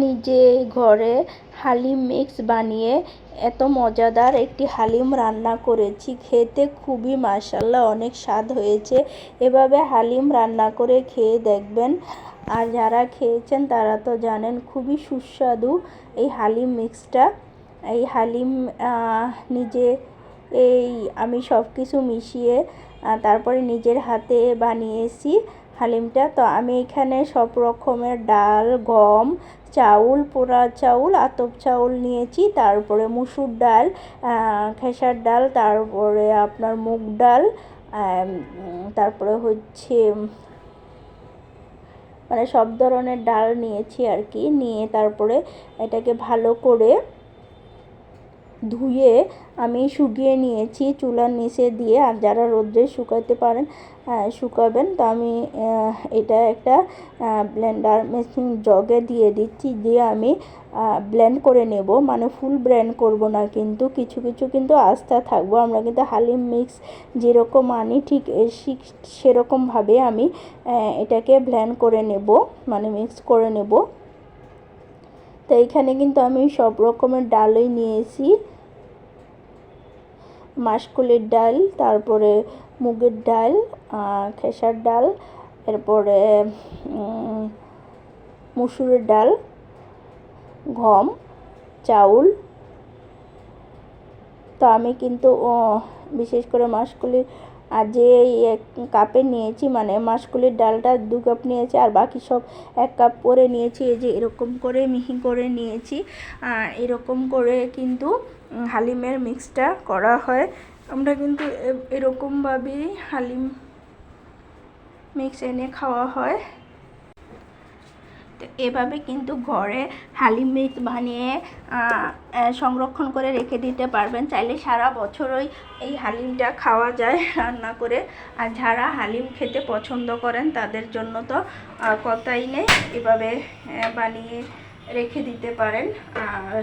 নিজে ঘরে হালিম মিক্স বানিয়ে এত মজাদার একটি হালিম রান্না করেছি। খেতে খুবই মাসাল্লাহ অনেক স্বাদ হয়েছে। এভাবে হালিম রান্না করে খেয়ে দেখবেন। আর যারা খেয়েছেন তারা তো জানেন খুবই সুস্বাদু এই হালিম মিক্সটা। এই হালিম নিজে এই আমি সব কিছু মিশিয়ে তারপরে নিজের হাতে বানিয়েছি। হালিমটা, তো আমি এখানে সব রকমের ডাল, গম, চাউল, পোড়া চাউল, আতপ চাউল নিয়েছি, তারপরে মুসুর ডাল খেসার ডাল, তারপরে আপনার মুগ ডাল তারপরে হচ্ছে মানে সব ধরনের ডাল নিয়েছি আর কি, নিয়ে তারপরে এটাকে ভালো করে ধুয়ে আমি শুকিয়ে নিয়েছি, চুলার নিচে দিয়ে আর যারা রোদ্রে শুকাতে পারেন শুকাবেন, তো আমি এটা একটা ব্লেন্ডার মেশিন জগে দিয়ে দিচ্ছি, দিয়ে আমি ব্লেন্ড করে নেব মানে ফুল ব্লেন্ড করব না কিন্তু, কিছু কিছু কিন্তু আস্থা থাকব, আমরা কিন্তু হালিম মিক্স যেরকম আনি, ঠিক সেরকমভাবে আমি এটাকে ব্লেন্ড করে নেব মানে মিক্স করে নেব। তো এইখানে কিন্তু আমি সব রকমের ডালই নিয়েছি। মাসকলির ডাল, তারপরে মুগের ডাল খেসার ডাল, এরপরে মুসুরের ডাল, গম, চাউল। তো আমি কিন্তু বিশেষ করে মাসকলির আর যে এক কাপে নিয়েছি মানে মাসকুলির ডালটা দু কাপ নিয়েছি আর বাকি সব এক কাপ করে নিয়েছি, এই যে এরকম করে মিহি করে নিয়েছি। এরকম করে কিন্তু হালিমের মিক্সটা করা হয়। আমরা কিন্তু এরকমভাবেই হালিম মিক্স এনে খাওয়া হয়। এভাবে কিন্তু ঘরে হালিম মিক্স বানিয়ে সংরক্ষণ করে রেখে দিতে পারবেন। চাইলে সারা বছরই এই হালিমটা খাওয়া যায় রান্না করে। আর যারা হালিম খেতে পছন্দ করেন, তাদের জন্য তো কথাই নেই। এভাবে বানিয়ে রেখে দিতে পারেন।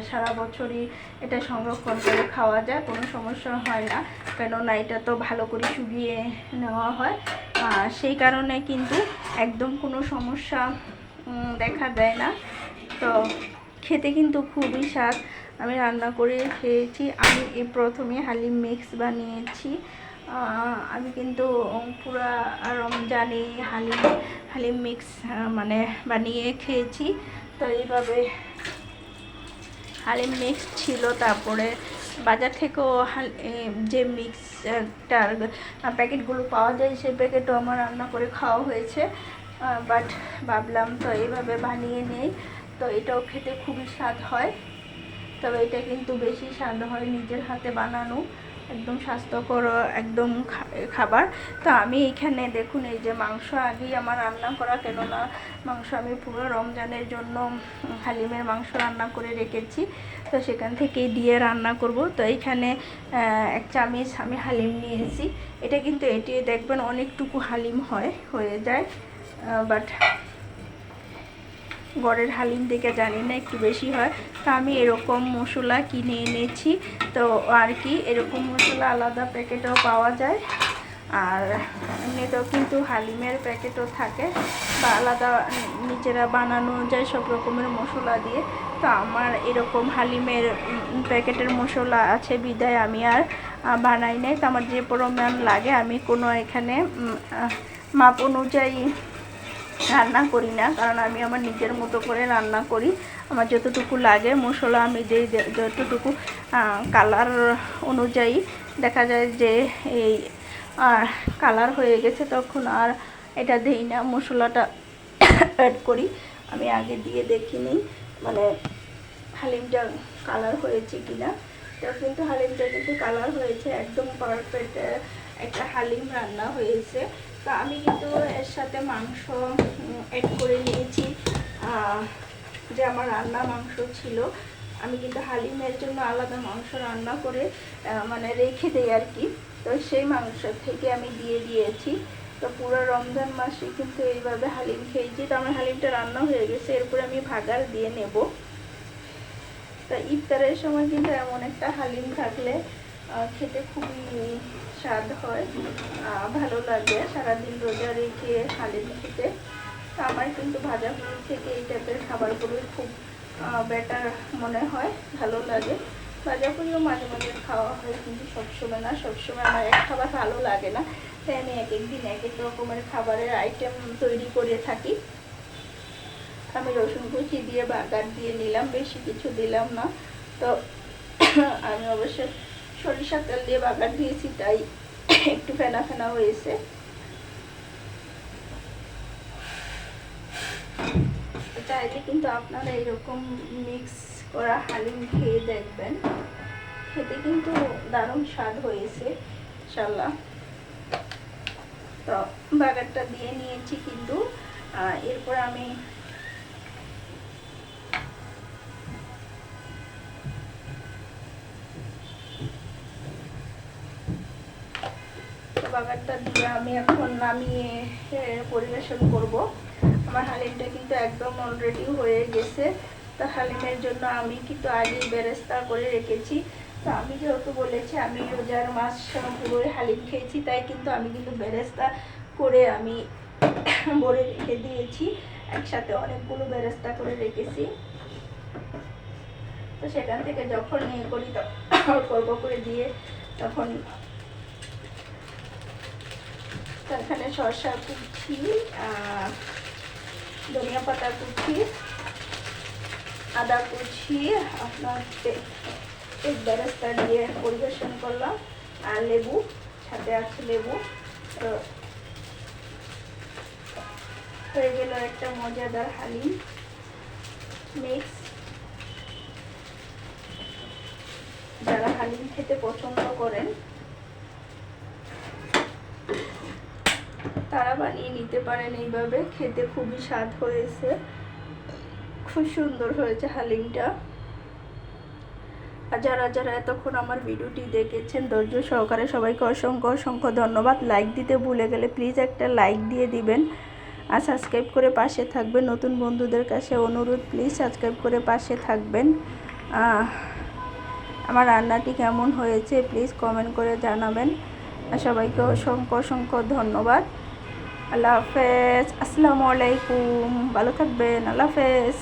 সারা বছরই এটা সংরক্ষণ করে খাওয়া যায়, কোনো সমস্যা হয় না। কেননা এটা তো ভালো করে শুকিয়ে নেওয়া হয়। সেই কারণে কিন্তু একদম কোনো সমস্যা দেখা দেয় না। তো খেতে কিন্তু খুবই স্বাদ। আমি রান্না করে খেয়েছি। আমি এই প্রথমে হালিম মিক্স বানিয়েছি। আমি কিন্তু পুরা রমজানে হালিম হালিম মিক্স মানে বানিয়ে খেয়েছি। তো এইভাবে হালিম মিক্স ছিল। তারপরে বাজার থেকেও যে মিক্সটার প্যাকেটগুলো পাওয়া যায়, সেই প্যাকেটও আমার রান্না করে খাওয়া হয়েছে। বাট ভাবলাম তো এইভাবে বানিয়ে নেই। তো এটাও খেতে খুবই স্বাদ হয়। তবে এটা কিন্তু বেশি স্বাদ হয় নিজের হাতে বানানো। একদম স্বাস্থ্যকর, একদম খাবার। তো আমি এখানে দেখুন, এই যে মাংস আগেই আমার রান্না করা, কেননা মাংস আমি পুরো রমজানের জন্য হালিমের মাংস রান্না করে রেখেছি। তো সেখান থেকেই দিয়ে রান্না করব। তো এইখানে এক চামচ আমি হালিম নিয়েছি। এটা কিন্তু এটি দেখবেন অনেকটুকু হালিম হয়, হয়ে যায়। বাট গড়ের হালিম দেখে জানি না, একটু বেশি হয়। তো আমি এরকম মশলা কিনে এনেছি। তো আর কি, এরকম মশলা আলাদা প্যাকেটও পাওয়া যায়। আর এমনিতেও কিন্তু হালিমের প্যাকেটও থাকে, বা আলাদা নিজেরা বানানো যায় সব রকমের মশলা দিয়ে। তো আমার এরকম হালিমের প্যাকেটের মশলা আছে, বিদায় আমি আর বানাই নাই। তো আমার যে পরিমাণ লাগে, আমি কোনো এখানে মাপ অনুযায়ী রান্না করি না, কারণ আমি আমার নিজের মতো করে রান্না করি। আমার যতটুকু লাগে, মশলা আমি দিই যতটুকু কালার অনুযায়ী দেখা যায় যে এই আর কালার হয়ে গেছে তখন আর এটা দিই না, মশলাটা অ্যাড করি। আমি আগে দিয়ে দেখিনি মানে হালিমটা কালার হয়েছে কিনা। তো কিন্তু হালিমটা কিন্তু কালার হয়েছে, একদম পারফেক্ট একটা হালিম রান্না হয়েছে। তো আমি কিন্তু এর সাথে মাংস অ্যাড করে নিয়েছি। যে আমার রান্না মাংস ছিল, আমি কিন্তু হালিমের জন্য আলাদা মাংস রান্না করে মানে রেখে দেই আর কি। তো সেই মাংস থেকে আমি দিয়ে দিয়েছি। তো পুরো রমজান মাসে কিন্তু এইভাবে হালিম খেয়েছি। তো আমার হালিমটা রান্না হয়ে গেছে, এরপরে আমি ভাগার দিয়ে নেব। তা ইফতারের সময় কিন্তু এমন একটা হালিম থাকলে খেতে খুবই স্বাদ হয়। ভালো লাগে। সারাদিন রোজা রেখে হালিম খেতে। আমার কিন্তু ভাজা ফুল থেকে এই টাইপের খাবারগুলোই খুব বেটার মনে হয়, ভালো লাগে। ভাজা পুরিও মাঝে মাঝে খাওয়া হয়, কিন্তু সবসময় না। সবসময় আমার এক খাবার ভালো লাগে না। তাই আমি এক এক দিন এক এক রকমের খাবারের আইটেম তৈরি করে থাকি। আমি রসুন কুচি দিয়ে বাগার দিয়ে নিলাম, বেশি কিছু দিলাম না। তো আমি অবশ্য সরিষার তেল দিয়ে বাগার দিয়েছি, তাই একটু ফেনা ফেনা হয়েছে। চাইলে কিন্তু আপনারা এরকম মিক্স করা হালিম খেয়ে দেখবেন। খেতে কিন্তু দারুণ স্বাদ হয়েছে ইনশাল্লাহ তো বাগারটা দিয়ে নিয়েছি কিন্তু এরপর আমি বাগারটা দিয়ে আমি এখন নামিয়ে পরিবেশন করব। আমার হালিমটা কিন্তু একদম অলরেডি হয়ে গেছে। তো হালিমের জন্য আমি কিন্তু আগেই বেরেস্তা করে রেখেছি। তো আমি যেহেতু বলেছি, আমি রোজার মাস পুরোই হালিম খেয়েছি, তাই কিন্তু আমি কিন্তু বেরেস্তা করে আমি ভরে রেখে দিয়েছি। একসাথে অনেকগুলো বেরেস্তা করে রেখেছি। তো সেখান থেকে যখন ইয়ে করি তখন অল্প অল্প করে দিয়ে তখন তো এখানে শসা কুচি ধনিয়া পাতা কুচি, আদা কুচি, আপনার দিয়ে পরিবেশন করলাম, আর লেবু, সাথে আছে লেবু। হয়ে গেল একটা মজাদার হালিম মিক্স। যারা হালিম খেতে পছন্দ করেন তারা বানিয়ে নিতে পারেন এইভাবে। খেতে খুবই স্বাদ হয়েছে। খুব সুন্দর হয়েছে হালিমটা। আর যারা যারা এতক্ষণ আমার ভিডিওটি দেখেছেন, ধৈর্য সহকারে সবাইকে অসংখ্য অসংখ্য ধন্যবাদ। লাইক দিতে ভুলে গেলে প্লিজ একটা লাইক দিয়ে দিবেন। আর সাবস্ক্রাইব করে পাশে থাকবেন। নতুন বন্ধুদের কাছে অনুরোধ প্লিজ সাবস্ক্রাইব করে পাশে থাকবেন। আমার রান্নাটি কেমন হয়েছে প্লিজ কমেন্ট করে জানাবেন। আর সবাইকে অসংখ্য অসংখ্য ধন্যবাদ। আল্লাহ হাফেজ আসসালামু আলাইকুম ভালো থাকবেন আল্লাহ হাফেজ।